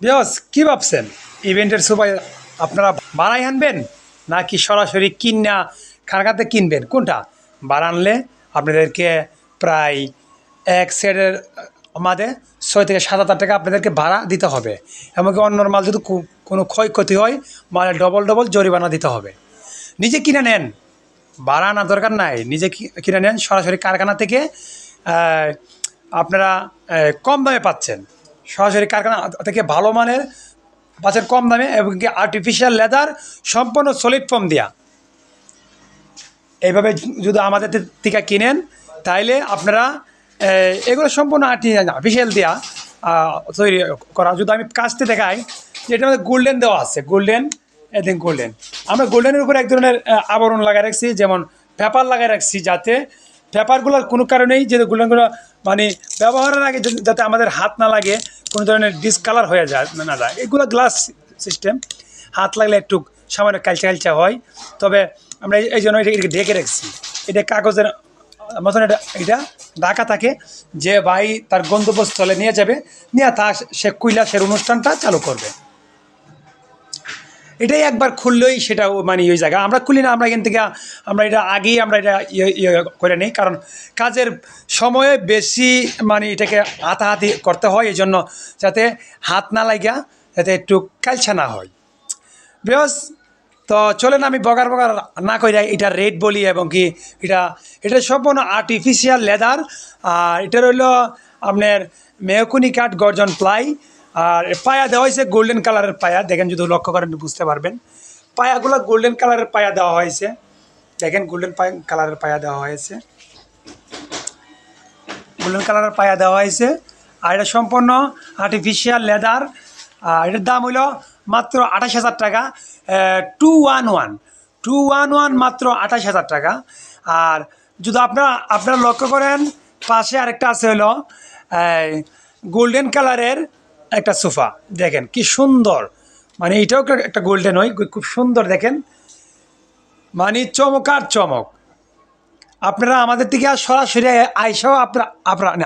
বিয়স কী ভাবছেন? ইভেন্টের সময় আপনারা বাড়াই আনবেন? নাকি সরাসরি কিনা খানকাতে কিনবেন? কোনটা? বাড়ানলে আপনাদেরকে প্রায় এক সেটের মাঝে ছয় থেকে সাত হাজার টাকা আপনাদেরকে ভাড়া দিতে হবে। এমনকি অন্য মাল যদি কোনো ক্ষয়ক্ষতি হয় মানে ডবল ডবল জরিমানা দিতে হবে। নিজে কিনে নেন। ভাড়া আনার দরকার নাই। নিজে কিনে নেন। সরাসরি কারখানা থেকে আপনারা কম দামে পাচ্ছেন। সরাসরি কারখানা থেকে ভালো মানের পাচ্ছেন কম দামে এবং কি আর্টিফিশিয়াল লেদার সম্পূর্ণ সলিড ফর্ম দেওয়া এইভাবে যদি আমাদের থেকে কিনেন, তাইলে আপনারা এগুলো সম্পূর্ণ আর্টিফিশিয়াল দেওয়া তৈরি করা। যদি আমি কাজতে দেখাই, যে এটার মধ্যে গোল্ডেন দেওয়া আছে গোল্ডেন এদিন গোল্ডেন আমরা গোল্ডেনের উপরে এক ধরনের আবরণ লাগাই রাখছি, যেমন পেপার লাগাই রাখছি যাতে পেপারগুলোর কোনো কারণেই যে গোল্ডেনগুলো মানে ব্যবহারের আগে যাতে আমাদের হাত না লাগে কোনো ধরনের ডিসকালার হয়ে যায়, না যায়। এগুলো গ্লাস সিস্টেম হাত লাগলে একটু সামান্য কালচা কালচা হয়। তবে আমরা এই- জন্য এটা এটাকে ঢেকে রাখছি। এটা কাগজের মতন এটা এটা ডাকা থাকে যে ভাই তার গন্তব্যস্থলে নিয়ে যাবে, নিয়ে তা সে কুইলা সে অনুষ্ঠানটা চালু করবে। এটাই একবার খুললেই সেটা মানে ওই জায়গা আমরা খুলি না, আমরা এখান থেকে, আমরা এটা আগেই আমরা এটা ইয়ে ইয়ে করে নিই। কারণ কাজের সময়ে বেশি মানে এটাকে হাতাহাতি করতে হয় এই জন্য যাতে হাত না লাগিয়া যাতে একটু কালছা না হয়। বেশ তো চলেন আমি বগার বগার না কইরা এটা রেড বলি এবং কি এটা এটা সম্পূর্ণ আর্টিফিশিয়াল লেদার আর এটা রইল আপনার মেহকুনি কাঠ গর্জন প্লাই। আর পায়া দেওয়া হয়েছে গোল্ডেন কালারের পায়া। দেখেন যদি লক্ষ্য করেন, বুঝতে পারবেন। পায়াগুলো গোল্ডেন কালারের পায়া দেওয়া হয়েছে। দেখেন গোল্ডেন কালারের পায়া দেওয়া হয়েছে। গোল্ডেন কালারের পায়া দেওয়া হয়েছে। আর এটা সম্পূর্ণ আর্টিফিশিয়াল লেদার আর এটার দাম হইল মাত্র আঠাশ হাজার টাকা। Two one one two one one মাত্র আঠাশ হাজার টাকা। আর যদি আপনারা আপনারা লক্ষ্য করেন, পাশে আরেকটা আছে হলো গোল্ডেন কালারের একটা সোফা, দেখেন কি সুন্দর। মানে এটাও একটা- গোল্ডেন হয় খুব সুন্দর, দেখেন। মানে চমক আর চমক। আপনারা আমাদের থেকে আর সরাসরি আইসাও আপনারা আপনারা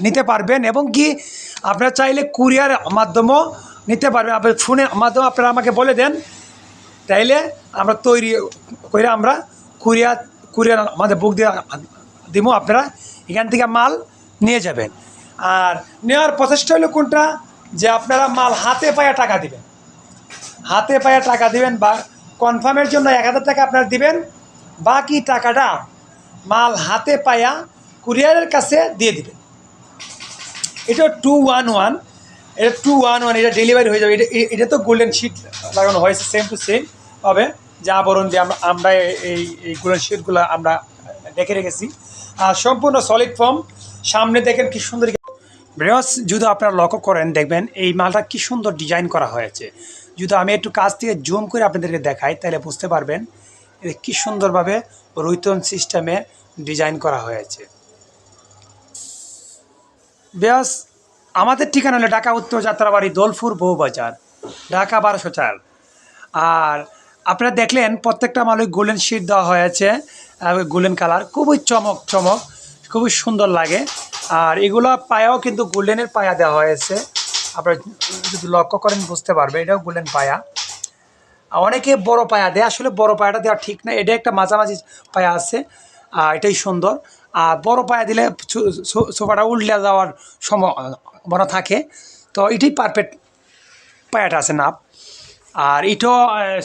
নিতে পারবেন এবং কি আপনারা চাইলে কুরিয়ার মাধ্যমেও নিতে পারবেন। আপনার ফোনের মাধ্যমে আপনারা আমাকে বলে দেন, তাইলে আমরা তৈরি করে আমরা কুরিয়ার কুরিয়ার আমাদের বুক দিয়ে দিব আপনারা এখান থেকে মাল নিয়ে যাবেন। আর নেওয়ার প্রচেষ্টা হলো কোনটা? যে আপনারা মাল হাতে পায়ে টাকা দিবেন। হাতে পায়ে টাকা দিবেন বা কনফার্মের জন্য এক হাজার টাকা আপনারা দিবেন। বাকি টাকাটা মাল হাতে পায়া কুরিয়ারের কাছে দিয়ে দিবেন। এটা টু ওয়ান ওয়ান এটা টু ওয়ান ওয়ান এটা ডেলিভারি হয়ে যাবে। এটা এটা তো গোল্ডেন শিট লাগানো হয়েছে সেম টু সেম হবে যা বরণ দিয়ে আমরা আমরা এই এই গোল্ডেন শিটগুলো আমরা দেখে রেখেছি। আর সম্পূর্ণ সলিড ফর্ম সামনে দেখেন কি সুন্দর বৃহস যদি আপনারা লক্ষ্য করেন, দেখবেন এই মালটা কি সুন্দর ডিজাইন করা হয়েছে। যদি আমি একটু কাছ থেকে জুম করে আপনাদেরকে দেখাই, তাহলে বুঝতে পারবেন এটা কি সুন্দরভাবে রৈতন সিস্টেমে ডিজাইন করা হয়েছে। ব্যাস আমাদের ঠিকানা হলো ঢাকা উত্তর যাত্রাবাড়ি, দোলপুর, বউবাজার, ঢাকা বারোশো চার। আর আপনারা দেখলেন, প্রত্যেকটা মালই গোল্ডেন শিট দেওয়া হয়েছে গোল্ডেন কালার খুবই চমক চমক, খুবই সুন্দর লাগে। আর এগুলো পায়াও কিন্তু গোল্ডেনের পায়া দেওয়া হয়েছে। আপনারা যদি লক্ষ্য করেন বুঝতে পারবে এটাও গোল্ডেন পায়া। অনেকে বড় পায়া দেয়, আসলে বড় পায়াটা দেওয়া ঠিক না, এটা একটা মাঝামাঝি পায়া আছে, আর এটাই সুন্দর। আর বড় পায়া দিলে সোফাটা উল্টে যাওয়ার সম্ভাবনা থাকে। তো এটাই পারফেক্ট পায়াটা আছে নাপ। আর এটাও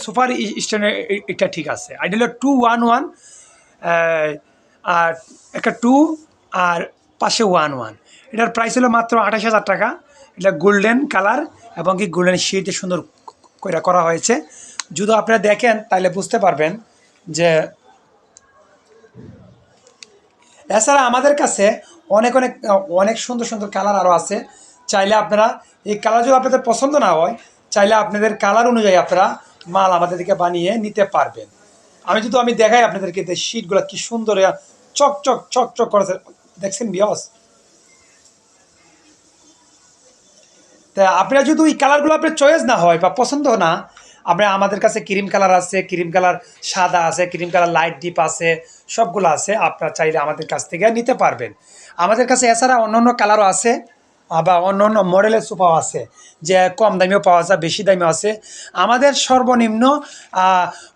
সুপার স্ট্যান্ডার্ড এটা ঠিক আছে। আর টু ওয়ান ওয়ান আর একটা টু আর পাশে ওয়ান ওয়ান। এটার প্রাইস হলো মাত্র আঠাশ হাজার টাকা। এটা গোল্ডেন কালার এবং কি গোল্ডেন শিটে সুন্দর করে করা হয়েছে। যদি আপনারা দেখেন, তাহলে বুঝতে পারবেন যে এছাড়া আমাদের কাছে অনেক অনেক অনেক সুন্দর সুন্দর কালার আরও আছে। চাইলে আপনারা এই কালার যদি আপনাদের পছন্দ না হয়, চাইলে আপনাদের কালার অনুযায়ী আপনারা মাল আমাদের বানিয়ে নিতে পারবেন। আমি যদি আমি দেখাই আপনাদেরকে শিটগুলো কি সুন্দর এ চক চক চক চক করেছে। দেখছেন বিয়স তা আপনারা যদি ওই কালারগুলো আপনার চয়েস না হয় বা পছন্দ না, আপনার আমাদের কাছে ক্রিম কালার আছে ক্রিম কালার সাদা আছে ক্রিম কালার লাইট ডিপ আছে, সবগুলো আছে, আপনারা চাইলে আমাদের কাছ থেকে নিতে পারবেন। আমাদের কাছে এছাড়া অন্য অন্য কালারও আছে। বা অন্য অন্য মডেলের সোফাও আছে, যে কম দামিও পাওয়া যায়, বেশি দামিও আছে। আমাদের সর্বনিম্ন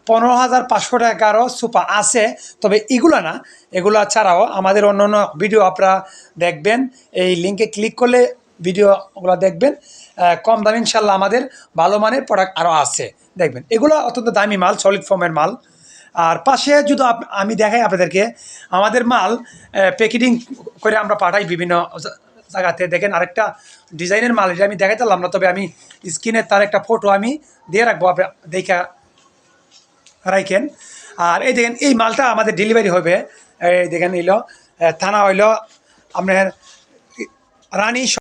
পনেরো হাজার পাঁচশো টাকারও সোফা আছে, তবে এগুলো না, এগুলো ছাড়াও আমাদের অন্য অন্য ভিডিও আপনারা দেখবেন। এই লিঙ্কে ক্লিক করলে ভিডিওগুলো দেখবেন। কম দামি ইনশাল্লাহ আমাদের ভালো মানের প্রোডাক্ট আরও আছে। দেখবেন, এগুলো অত্যন্ত দামি মাল সলিড ফর্মের মাল। আর পাশে যদি আমি দেখাই আপনাদেরকে, আমাদের মাল প্যাকেটিং করে আমরা পাঠাই বিভিন্ন জায়গাতে। দেখেন আরেকটা ডিজাইনের মাল আমি দেখাইতাম না, তবে আমি স্ক্রিনে তার একটা ফটো আমি দিয়ে রাখব আপনার দেখা রাইখেন আর এই দেখেন, এই মালটা আমাদের ডেলিভারি হবে। এই দেখেন এলো থানা হইল আপনার রানী